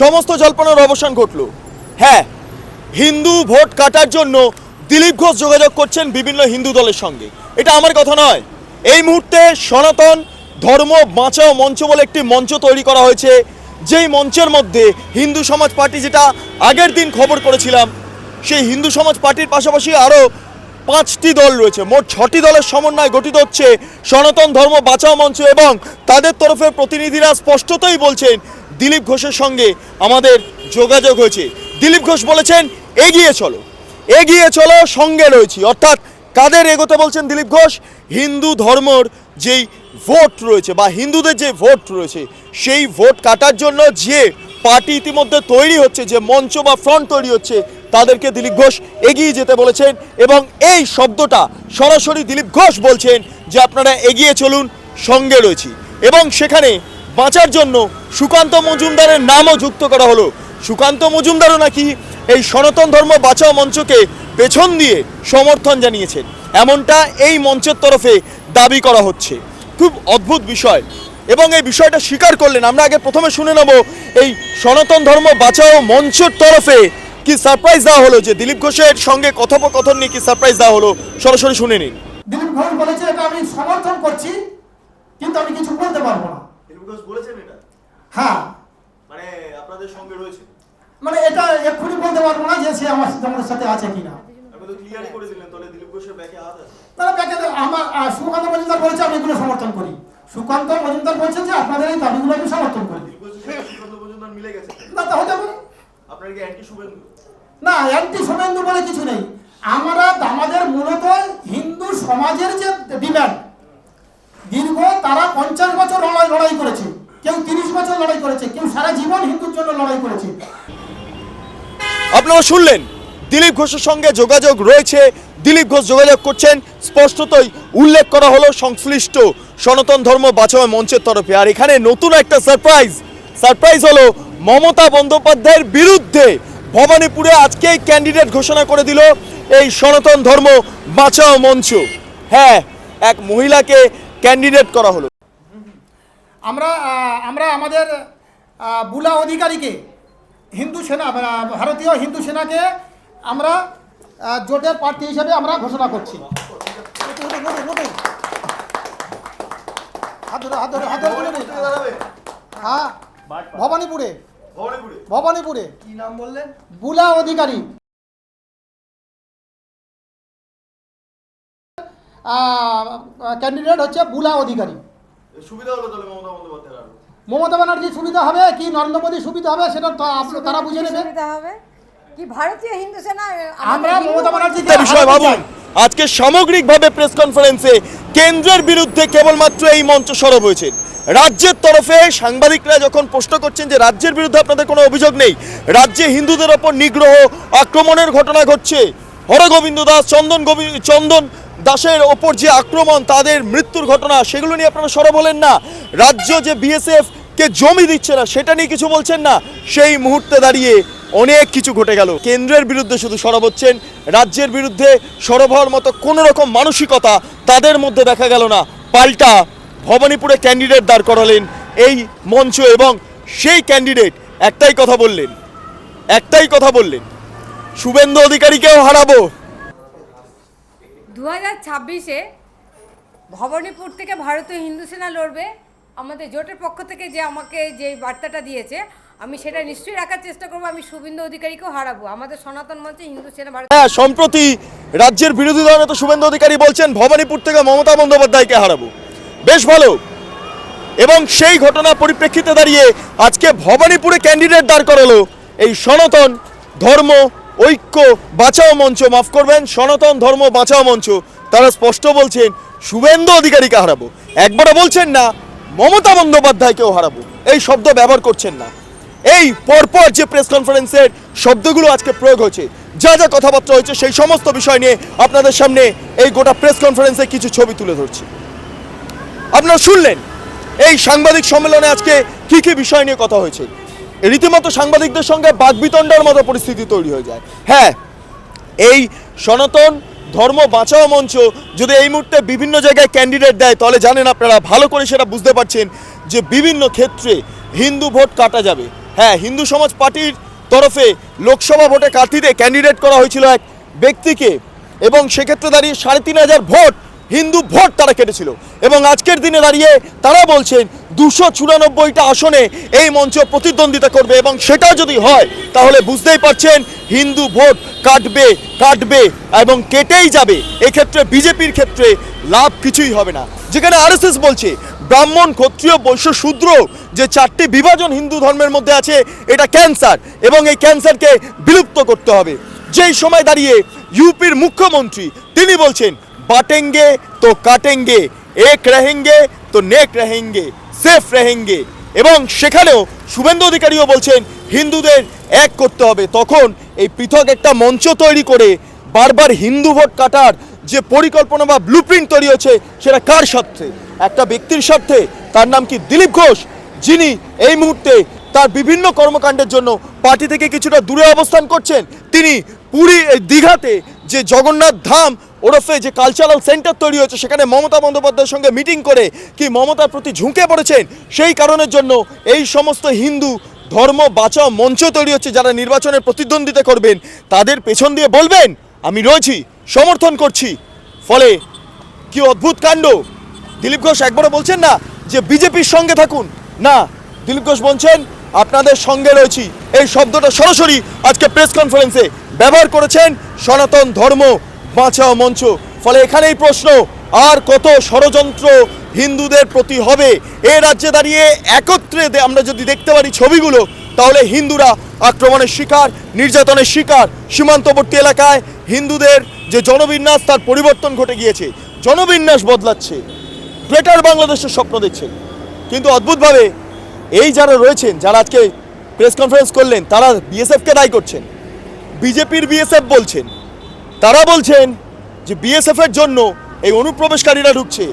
সমস্ত জল্পনার অবসান ঘটল। হ্যাঁ হিন্দু ভোট কাটার জন্য দিলীপ ঘোষ যোগাযোগ করছেন বিভিন্ন হিন্দু দলের সঙ্গে। এটা আমার কথা নয়। এই মুহূর্তে সনাতন ধর্ম বাঁচাও মঞ্চ বলে একটি মঞ্চ তৈরি করা হয়েছে, যেই মঞ্চের মধ্যে হিন্দু সমাজ পার্টি যেটা আগের দিন খবর করেছিলাম, সেই হিন্দু সমাজ পার্টির পাশাপাশি আরও পাঁচটি দল রয়েছে। মোট ছটি দলের সমন্বয় গঠিত হচ্ছে সনাতন ধর্ম বাঁচাও মঞ্চ এবং তাদের তরফে প্রতিনিধিরা স্পষ্টতই বলছেন দিলীপ ঘোষের সঙ্গে আমাদের যোগাযোগ হয়েছে। দিলীপ ঘোষ বলেছেন, এগিয়ে চলো। এগিয়ে চলো, সঙ্গে রয়েছি। অর্থাৎ কাদের এগোতে বলছেন দিলীপ ঘোষ? হিন্দু ধর্মর যেই ভোট রয়েছে বা হিন্দুদের যে ভোট রয়েছে, সেই ভোট কাটার জন্য যে পার্টি ইতিমধ্যে তৈরি হচ্ছে, যে মঞ্চ বা ফ্রন্ট তৈরি হচ্ছে, তাদেরকে দিলীপ ঘোষ এগিয়ে যেতে বলেছেন এবং এই শব্দটা সরাসরি দিলীপ ঘোষ বলছেন যে আপনারা এগিয়ে চলুন, সঙ্গে রয়েছি। এবং সেখানে বাঁচার জন্য সুকান্ত মজুমদারের নামও যুক্ত করা হলো। সুকান্ত মজুমদারও নাকি এই সনাতন ধর্ম বাঁচাও মঞ্চকে পেছন দিয়ে সমর্থন জানিয়েছেন। এমনটা এই মঞ্চের তরফে দাবি করা হচ্ছে। খুব অদ্ভুত বিষয়। এবং এই বিষয়টা স্বীকার করলেন। আমরা আগে প্রথমে শুনে নেব এই সনাতন ধর্ম বাঁচাও মঞ্চের তরফে কি সারপ্রাইজ দেওয়া হলো যে দিলীপ ঘোষের সঙ্গে কথোপকথন নিয়ে কি সারপ্রাইজ দেওয়া হলো? সরাসরি শুনে নিন। দিলীপ ঘোষ বলেছে এটা আমি সমর্থন করছি, কিন্তু আমি কিছু বলতে পারব না। বলেছেন এটা? হ্যাঁ। মানে আপনাদের সঙ্গে রয়েছে? মানে এটা এক্ষুনি বলতে পারব না যে সে আমার সাথে আমাদের সাথে আছে কিনা। সুকান্ত মজুমদার বলেছে আমি এগুলো সমর্থন করি। সুকান্ত মজুমদার বলছে যে আপনাদের এই দাবিগুলো আমি সমর্থন করি। না তা হতে পারে। না অ্যান্টি শুভেন্দু বলে কিছু নেই। আমরা আমাদের মূলত হিন্দু সমাজের যে ডিমান্ড তারা পঞ্চাশ বছর লড়াই লড়াই করেছে। কেউ তিরিশ বছর লড়াই করেছে, কেউ সারা জীবন হিন্দুর জন্য লড়াই করেছে। আপনারা শুনলেন, দিলীপ ঘোষের সঙ্গে যোগাযোগ রয়েছে। দিলীপ ঘোষ যোগাযোগ করছেন। স্পষ্টতই উল্লেখ করা হলো সংশ্লিষ্ট সনাতন ধর্ম বাঁচাও মঞ্চের তরফে। আর এখানে নতুন একটা সারপ্রাইজ সারপ্রাইজ হলো মমতা বন্দ্যোপাধ্যায়ের বিরুদ্ধে ভবানীপুরে আজকেই ক্যান্ডিডেট ঘোষণা করে দিল এই সনাতন ধর্ম বাঁচাও মঞ্চ। হ্যাঁ এক মহিলাকে ক্যান্ডিডেট করা হলো। আমরা আমরা আমাদের বুলা অধিকারীকে হিন্দু সেনা ভারতীয় হিন্দু সেনাকে আমরা জোটের প্রার্থী হিসেবে আমরা ঘোষণা করছি। হ্যাঁ ভবানীপুরে। ভবানীপুরে। কি নাম বললেন? বুলা অধিকারী। ক্যান্ডিডেট হচ্ছে বুলা অধিকারী। সুবিধা হলো তাহলে মমতা বন্দ্যোপাধ্যায়ের মমতা ব্যানার্জি সুবিধা হবে কি নরেন্দ্র মোদী সুবিধা হবে সেটা তারা বুঝে নেবে। সুবিধা হবে? কি ভারতীয় হিন্দু সেনা আমরা মমতা ব্যানার্জি একটা বিষয় ভাবুন আজকে সামগ্রিকভাবে প্রেস কনফারেন্সে কেন্দ্রের বিরুদ্ধে কেবলমাত্র এই মঞ্চ সরব হয়েছে। রাজ্যের তরফে সাংবাদিকরা যখন প্রশ্ন করছেন যে রাজ্যের বিরুদ্ধে আপনাদের কোনো অভিযোগ নেই রাজ্যে হিন্দুদের ওপর নিগ্রহ আক্রমণের ঘটনা ঘটছে। হরগোবিন্দ দাস চন্দন গোবিন্দ চন্দন দাসের ওপর যে আক্রমণ, তাদের মৃত্যুর ঘটনা, সেগুলো নিয়ে আপনারা সরব হলেন না। রাজ্য যে বিএসএফ কে জমি দিচ্ছে না, সেটা নিয়ে কিছু বলছেন না। সেই মুহূর্তে দাঁড়িয়ে অনেক কিছু ঘটে গেল। কেন্দ্রের বিরুদ্ধে শুধু সরব হচ্ছেন, রাজ্যের বিরুদ্ধে সরব হওয়ার মতো কোনো রকম মানসিকতা তাদের মধ্যে দেখা গেল না। পাল্টা ভবানীপুরে ক্যান্ডিডেট দাঁড় করালেন এই মঞ্চ এবং সেই ক্যান্ডিডেট একটাই কথা বললেন। একটাই কথা বললেন, শুভেন্দু অধিকারীকেও হারাবো। দু হাজার ছাব্বিশে ভবানীপুর থেকে ভারতীয় হিন্দু সেনা লড়বে। আমাদের জোটের পক্ষ থেকে যে আমাকে যে বার্তাটা দিয়েছে, আমি সেটা নিশ্চয়ই রাখার চেষ্টা করব। আমি শুভেন্দু অধিকারীকেও হারাবো। আমাদের সনাতন মঞ্চে হিন্দু সেনা ভারত হ্যাঁ সম্প্রতি রাজ্যের বিরোধী দল নেতা শুভেন্দু অধিকারী বলছেন, ভবানীপুর থেকে মমতা বন্দ্যোপাধ্যায়কে হারাবো। বেশ ভালো। এবং সেই ঘটনা পরিপ্রেক্ষিতে দাঁড়িয়ে আজকে ভবানীপুরে ক্যান্ডিডেট দাঁড় করালো এই সনাতন ধর্ম ঐক্য, বাঁচাও মঞ্চ, মাফ করবেন, সনাতন ধর্ম, বাঁচাও মঞ্চ। তারা স্পষ্ট বলছেন, শুভেন্দু অধিকারীকে হারাবো। একবারও বলছেন না, মমতা বন্দ্যোপাধ্যায়কেও হারাবো। এই শব্দ ব্যবহার করছেন না। এই পরপর যে প্রেস কনফারেন্সের শব্দগুলো আজকে প্রয়োগ হয়েছে, যা যা কথাবার্তা হয়েছে, সেই সমস্ত বিষয় নিয়ে আপনাদের সামনে এই গোটা প্রেস কনফারেন্সে কিছু ছবি তুলে ধরছি। আপনারা শুনলেন, এই সাংবাদিক সম্মেলনে আজকে কি কি বিষয় নিয়ে কথা হয়েছে? রীতিমতো সাংবাদিকদের সঙ্গে বাগবিতণ্ডার মতো পরিস্থিতি তৈরি হয়ে যায়। হ্যাঁ এই সনাতন ধর্ম বাঁচাও মঞ্চ যদি এই মুহূর্তে বিভিন্ন জায়গায় ক্যান্ডিডেট দেয়, তাহলে জানেন আপনারা, ভালো করে সেটা বুঝতে পারছেন যে বিভিন্ন ক্ষেত্রে হিন্দু ভোট কাটা যাবে। হ্যাঁ হিন্দু সমাজ পার্টির তরফে লোকসভা ভোটে কার্তিতে ক্যান্ডিডেট করা হয়েছিল এক ব্যক্তিকে এবং সেক্ষেত্রে দাঁড়িয়ে সাড়ে তিন হাজার ভোট হিন্দু ভোট তারা কেটেছিল। এবং আজকের দিনে দাঁড়িয়ে তারা বলছেন দুশো চুরানব্বইটা আসনে এই মঞ্চ প্রতিদ্বন্দ্বিতা করবে এবং সেটা যদি হয় তাহলে বুঝতেই পারছেন হিন্দু ভোট কাটবে কাটবে এবং কেটেই যাবে এক্ষেত্রে বিজেপির ক্ষেত্রে লাভ কিছুই হবে না যেখানে আরএসএস বলছে ব্রাহ্মণ ক্ষত্রিয় বৈশ্য শূদ্র যে চারটি বিভাজন হিন্দু ধর্মের মধ্যে আছে এটা ক্যান্সার এবং এই ক্যান্সারকে বিলুপ্ত করতে হবে যেই সময় দাঁড়িয়ে ইউপির মুখ্যমন্ত্রী তিনি বলছেন বাটেঙ্গে তো কাটেঙ্গে এক रहेंगे তো নেক रहेंगे সেফ রেহেঙ্গে। এবং সেখানেও শুভেন্দু অধিকারীও বলছেন, হিন্দুদের এক করতে হবে। তখন এই পৃথক একটা মঞ্চ তৈরি করে বারবার হিন্দু ভোট কাটার যে পরিকল্পনা বা ব্লু তৈরি হচ্ছে সেটা কার স্বার্থে? একটা ব্যক্তির স্বার্থে, তার নাম কি দিলীপ ঘোষ? যিনি এই মুহূর্তে তার বিভিন্ন কর্মকাণ্ডের জন্য পার্টি থেকে কিছুটা দূরে অবস্থান করছেন, তিনি পুরী দীঘাতে যে জগন্নাথ ধাম ওরফে যে কালচারাল সেন্টার তৈরি হয়েছে, সেখানে মমতা বন্দ্যোপাধ্যায়ের সঙ্গে মিটিং করে কি মমতার প্রতি ঝুঁকে পড়েছেন? সেই কারণের জন্য এই সমস্ত হিন্দু ধর্ম বাঁচাও মঞ্চ তৈরি হচ্ছে যারা নির্বাচনের প্রতিদ্বন্দ্বিতা করবেন। তাদের পেছন দিয়ে বলবেন, আমি রয়েছি, সমর্থন করছি। ফলে কি অদ্ভুত কাণ্ড? দিলীপ ঘোষ একবারও বলছেন না যে বিজেপির সঙ্গে থাকুন। না, দিলীপ ঘোষ বলছেন আপনাদের সঙ্গে রয়েছি। এই শব্দটা সরাসরি আজকে প্রেস কনফারেন্সে ব্যবহার করেছেন সনাতন ধর্ম বাঁচাও মঞ্চ। ফলে এখানেই প্রশ্ন, আর কত ষড়যন্ত্র হিন্দুদের প্রতি হবে? এ রাজ্যে দাঁড়িয়ে একত্রে আমরা যদি দেখতে পারি ছবিগুলো, তাহলে হিন্দুরা আক্রমণের শিকার, নির্যাতনের শিকার। সীমান্তবর্তী এলাকায় হিন্দুদের যে জনবিন্যাস, তার পরিবর্তন ঘটে গিয়েছে। জনবিন্যাস বদলাচ্ছে। গ্রেটার বাংলাদেশের স্বপ্ন দেখছেন। কিন্তু অদ্ভুতভাবে এই যারা রয়েছেন, যারা আজকে প্রেস কনফারেন্স করলেন, তারা বিএসএফকে দায়ী করছেন। বিজেপির বিএসএফ বলছেন, তারা বলছেন যে বিএসএফের জন্য এই অনুপ্রবেশকারীরা ঢুকছে।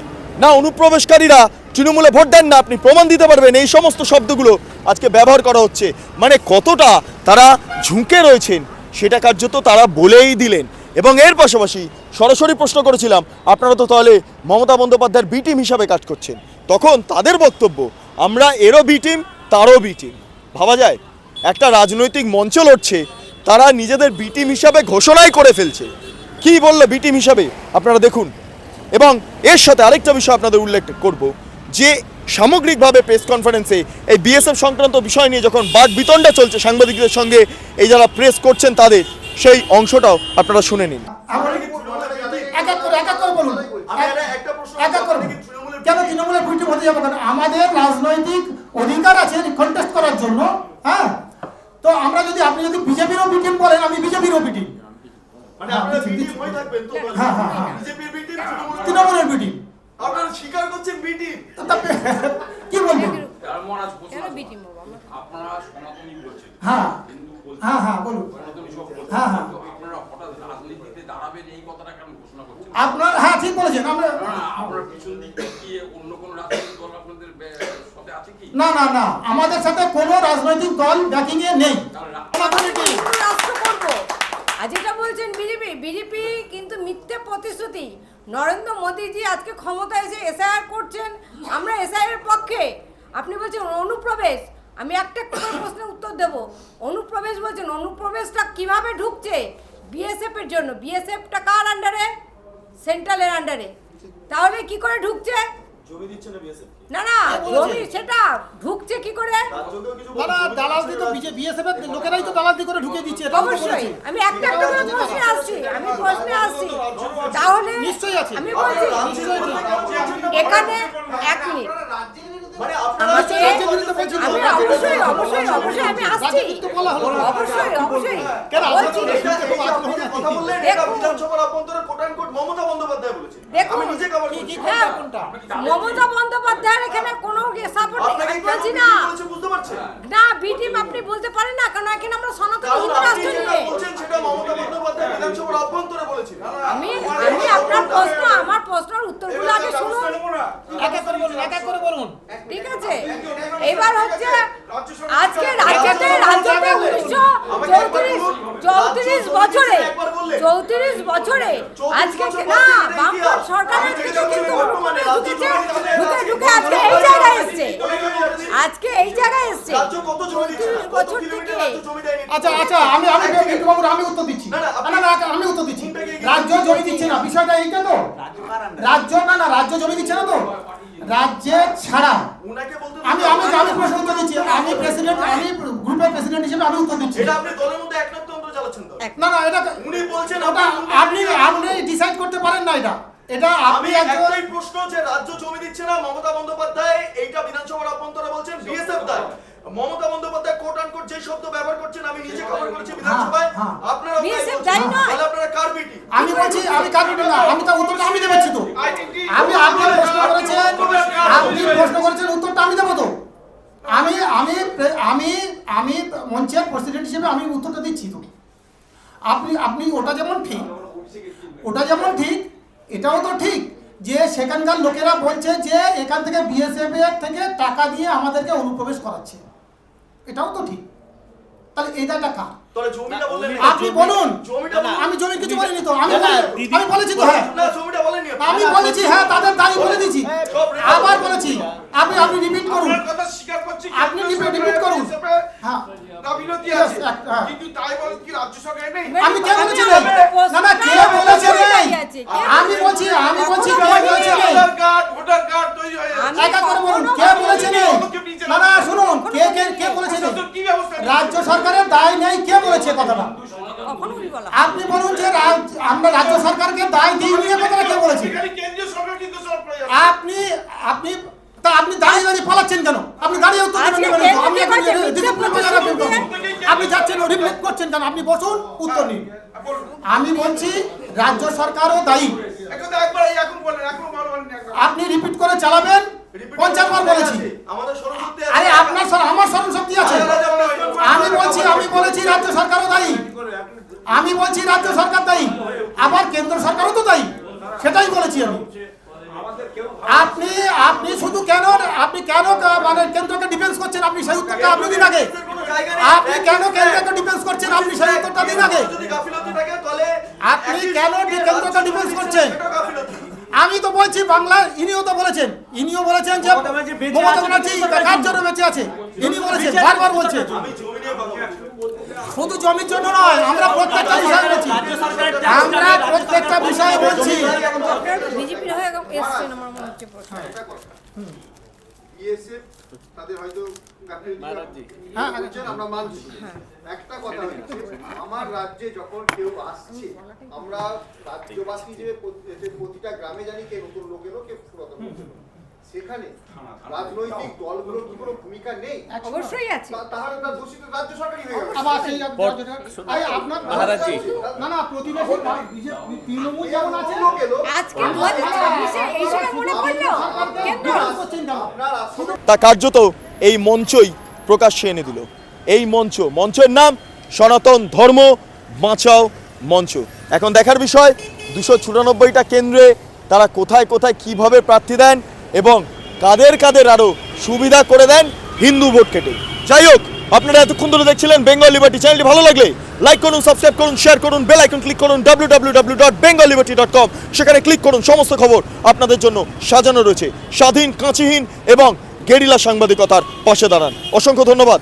না, অনুপ্রবেশকারীরা তৃণমূলে ভোট দেন না, আপনি প্রমাণ দিতে পারবেন, এই সমস্ত শব্দগুলো আজকে ব্যবহার করা হচ্ছে। মানে কতটা তারা ঝুঁকে রয়েছেন, সেটা কার্যত তারা বলেই দিলেন। এবং এর পাশাপাশি সরাসরি প্রশ্ন করেছিলাম, আপনারা তো তাহলে মমতা বন্দ্যোপাধ্যায়ের বি টিম হিসাবে কাজ করছেন। তখন তাদের বক্তব্য আমরা এরও বি টিম, তারও বি টিম। ভাবা যায়, একটা রাজনৈতিক মঞ্চ লড়ছে, তারা নিজেদের বি টিম হিসাবে ঘোষণাই করে ফেলছে। কি বলল বি টিম হিসাবে? আপনারা দেখুন। এবং এর সাথে আরেকটা বিষয় আপনাদের উল্লেখ করব, যে সামগ্রিকভাবে প্রেস কনফারেন্সে এই বিএসএফ সংক্রান্ত বিষয় নিয়ে যখন বাদ বিতণ্ডা চলছে সাংবাদিকদের সঙ্গে, এই যারা প্রেস করছেন তাদের, সেই অংশটাও আপনারা শুনে নিন আমার এক এক করে এক এক করে বলুন এক এক করে কেন আমাদের রাজনৈতিক অধিকার আছে কন্টেস্ট করার জন্য হ্যাঁ? তো আমরা যদি আপনি যদি বিজেপিরও বিটিম বলেন আমি বিজেপিরও বিটিম। মানে হয়ে হ্যাঁ, হ্যাঁ, তৃণমূলের বিটিম। আপনারা স্বীকার করছেন বিটি কি বলব? আপনারা সনাতনী বলছেন। হ্যাঁ হ্যাঁ হ্যাঁ বলুন। সনাতনী সব বলছেন হ্যাঁ, হ্যাঁ। আপনারা হঠাৎ রাজনীতিতে দাঁড়াবেন এই কথাটা কেন করছেন আপনার হ্যাঁ ঠিক বলেছেন আমরা না, না, আপনার পিছন দিক দিয়ে অন্য কোনো রাজনৈতিক দল আপনাদের বে- সাথে আছে কি? না না না আমাদের সাথে কোনো রাজনৈতিক দল ব্যাকিং এ নেই। আর যেটা বলছেন বিজেপি বিজেপি কিন্তু মিথ্যে প্রতিশ্রুতি। নরেন্দ্র মোদীজি আজকে ক্ষমতা এসে এসআইআর করছেন। আমরা এসআইআর পক্ষে। আপনি বলছেন অনুপ্রবেশ। আমি একটা একটা প্রশ্নের উত্তর দেব। অনুপ্রবেশ বলছেন অনুপ্রবেশটা কীভাবে ঢুকছে? বিএসএফ এর জন্য। বিএসএফটা কার আন্ডারে সেন্ট্রালের আন্ডারে তাহলে কি করে ঢুকছে? না না না জমি সেটা ঢুকছে কি করে? না না দালালদি তো বিএসএফ এর লোকেরাই তো দালালদি করে ঢুকে দিচ্ছে অবশ্যই। আমি একটা একটা করে প্রশ্নে আসছি আমি প্রশ্নে আসছি। তাহলে নিশ্চয়ই আছে। আমি বলছি এখানে এক মিনিট। মানে অবশ্যই অবশ্যই অবশ্যই আমি আসছি। অবশ্যই অবশ্যই। কেন কথা বললেন এটা বিধানসভার অভ্যন্তরে quote and quote Mamata Bandyopadhyay বলেছেন। আমি নিজে কভার করছি। কি হ্যাঁ। কোনটা? কোনটা মমতা বন্দ্যোপাধ্যায়ের এখানে কোনো সাপোর্ট নেই। বলছি না। বলেছে বুঝতে পারছেন? না বিটিম আপনি বলতে পারেন না কারণ এখানে আমরা সনাতন কারণ হিন্দু রাষ্ট্র নিয়ে। বলছেন সেটা মমতা বন্দ্যোপাধ্যায় বিধানসভার অভ্যন্তরে বলেছেন আমি আমি আপনার প্রশ্ন আমার প্রশ্নের উত্তরগুলো আগে শুনুন এক এক করে বলুন এক এক করে বলুন ঠিক আছে এবার হচ্ছে আজকে রাজ্যতে রাজ্যতে উনিশশো চৌত্রিশ চৌত্রিশ বছরে চৌত্রিশ বছরে আজকে না বামফ্রন্ট সরকারের থেকে কিন্তু বর্তমানে রাজ্যে ঢুকেছে, ঢুকে ঢুকে আজকে এই জায়গায় এসছে আজকে এই জায়গায় এসছে রাজ্য কত জমি দিচ্ছে চৌত্রিশ কত বছর কিলোমিটার থেকে রাজ্য জমি দেয়নি আচ্ছা আচ্ছা আমি আমি বিন্দু বাবু আমি উত্তর দিচ্ছি। না, না, আমি উত্তর দিচ্ছি। রাজ্য জমি দিচ্ছে না বিষয়টা এইটা তো। রাজ্য না না রাজ্য জমি দিচ্ছে না তো। রাজ্যে ছাড়া। উনাকে বলতে আমি আমি আমি প্রশ্ন উত্তর দিচ্ছি। আমি প্রেসিডেন্ট আমি গ্রুপের প্রেসিডেন্ট হিসেবে আমি উত্তর দিচ্ছি। এটা আপনি দলের মধ্যে একনাথতন্ত্র চালাচ্ছেন তো? না না এটা উনি বলছেন ওটা আপনি আপনি আপনি ডিসাইড করতে পারেন না এটা। এটা আমি একটাই প্রশ্ন যে রাজ্য জমি দিচ্ছে না মমতা বন্দ্যোপাধ্যায় এইটা বিধানসভার অভ্যন্তরে বলছেন বিএসএফ দায়। Mamata Bandyopadhyay quote unquote যে শব্দ ব্যবহার করছেন আমি নিজে কভার করেছি বিধানসভায়। হ্যাঁ। আপনারা। দায়ী নয়। তাহলে আপনারা কার বিটি আমি বলছি আমি কাটবি না আমি তো উত্তরটা আমি দেবেছি তো আমি আপনি প্রশ্ন করেছেন আপনি প্রশ্ন করেছেন উত্তরটা আমি দেবো তো। আমি আমি আমি আমি মঞ্চের প্রেসিডেন্ট হিসেবে আমি উত্তরটা দিচ্ছি তো। আপনি আপনি ওটা যেমন ঠিক ওটা যেমন ঠিক এটাও তো ঠিক যে সেখানকার লোকেরা বলছে যে এখান থেকে বিএসএফ এর থেকে টাকা দিয়ে আমাদেরকে অনুপ্রবেশ করাচ্ছে। এটাও তো ঠিক। তাহলে এই দায়টা কার? তাহলে জমিটা বললেন আপনি বলুন। জমিটা আমি জমি কিছু বলিনি তো। আমি না, না, বলি- দিদি- আমি বলেছি তো হ্যাঁ। না জমিটা বলেননি আমি বলেছি হ্যাঁ তাদের দায়ী বলে দিয়েছি আবার বলেছি আপনি আপনি রিপিট করুন। আপনার কথা স্বীকার করছি আপনি কেন্দ্র repeat- সরকারের repeat করুন। হ্যাঁ। গাফিলতি আছে। কিন্তু তাই বলে কি রাজ্য সরকার নেই? আমি কে বলেছি আমি নেই? আপনার না না কে বলেছে বলে নেই দিয়েছি। কে আমি বলেছে? বলছি আমি বলছি কে কখনো বলেছে বলিনি। নেই ভোটার কার্ড ভোটার কার্ড তৈরি হয়ে আমি যাচ্ছে একা করে বলুন কখনো কে বলিনি। বলেছে নেই না না শুনুন কে কে কে বলেছে নেই প্রশাসন কি ব্যবস্থা নিচ্ছে? রাজ্য সরকারের দায় নেই কে বলেছে কথাটা কখনোই বলা আপনি বলুন যে রাজ- আমরা রাজ্য সরকারকে দায় দিই নিয়ে কথাটা কে বলেছে এখানে কেন্দ্রীয় সরকার কিন্তু সব করে যাচ্ছে। আপনি আপনি তা আপনি দাঁড়িয়ে দাঁড়িয়ে পালাচ্ছেন কেন আপনি দাঁড়িয়ে উত্তর দেবেন আজকে না কেন? আপনি কেন্দ্র এখন কি করছে? discipline মিথ্যা বজায় রাখবেন প্রতিশ্রুতি কেন? আপনি যাচ্ছেন রিফ্লেক্ট করছেন কেন? আপনি বসুন উত্তর নিন। আমি বলছি রাজ্য সরকারও দায়ী। আপনি রিপিট করে চালাবেন পঞ্চাশ বার বলেছি। আরে আপনার আমার স্মরণ শক্তি আছে। আমি বলছি আমি বলেছি রাজ্য সরকারও দায়ী। আমি বলছি রাজ্য সরকার দায়ী। আবার কেন্দ্র সরকারও তো দায়ী। সেটাই বলেছি আমি। আপনি আপনি শুধু কেন আপনি কেন মানে কেন্দ্রকে ডিফেন্স করছেন? আপনি সেই উত্তরটা আপনি দিন আগে কোনো জায়গা নেই। আপনি কেন কেন্দ্রকে ডিফেন্স করছেন? আপনি সেই উত্তরটা দিন আগে। যদি গাফিলতি থাকে তাহলে আপনি কেন কেন্দ্রকে ডিফেন্স করছেন? আমি তো বলছি বাংলা ইনিও তো বলেছেন। ইনিও বলেছেন যে মমতা ব্যানার্জি কার জন্য বেঁচে আছে? ইনি বলেছেন বারবার বলছেন। শুধু জমির জন্য নয় আমরা প্রত্যেকটা বিষয় বলছি। আমরা প্রত্যেকটা বিষয় বলছি। বিজেপির হয়ে এসছেন আমার মনে হচ্ছে প্রশ্ন বিএসএফ তাদের হয়তো হ্যাঁ, আমরা মানছি। একটা কথা হচ্ছে আমার রাজ্যে যখন কেউ আসছে আমরা রাজ্যবাসী যে যে প্রতিটা গ্রামে জানি কে নতুন লোকেরও কে পুরাতন লোক এলো। সেখানে রাজনৈতিক দলগুলোর কি কোনো ভূমিকা নেই? অবশ্যই আছে। তা- তাহলে তার দোষিত রাজ্য সরকারই হয়ে গেল। আবার সেই আরে আপনার। না না প্রতিবেশী বিজেপি তৃণমূল যেমন আছে লোক আজকে মনে তা কার্যত এই মঞ্চই প্রকাশ্যে এনে দিল। এই মঞ্চ মঞ্চের নাম সনাতন ধর্ম বাঁচাও মঞ্চ। এখন দেখার বিষয় দুশো চুরানব্বইটা কেন্দ্রে তারা কোথায় কোথায় কীভাবে প্রার্থী দেন এবং কাদের কাদের আরও সুবিধা করে দেন হিন্দু ভোট কেটে। যাই হোক, আপনারা এতক্ষণ ধরে দেখছিলেন বেঙ্গল লিবার্টি চ্যানেলটি ভালো লাগলে লাইক করুন সাবস্ক্রাইব করুন শেয়ার করুন বেল আইকন ক্লিক করুন ডাব্লিউ ডট বেঙ্গল কম সেখানে ক্লিক করুন সমস্ত খবর আপনাদের জন্য সাজানো রয়েছে। স্বাধীন, কাঁচিহীন এবং গেরিলা সাংবাদিকতার পাশে দাঁড়ান। অসংখ্য ধন্যবাদ।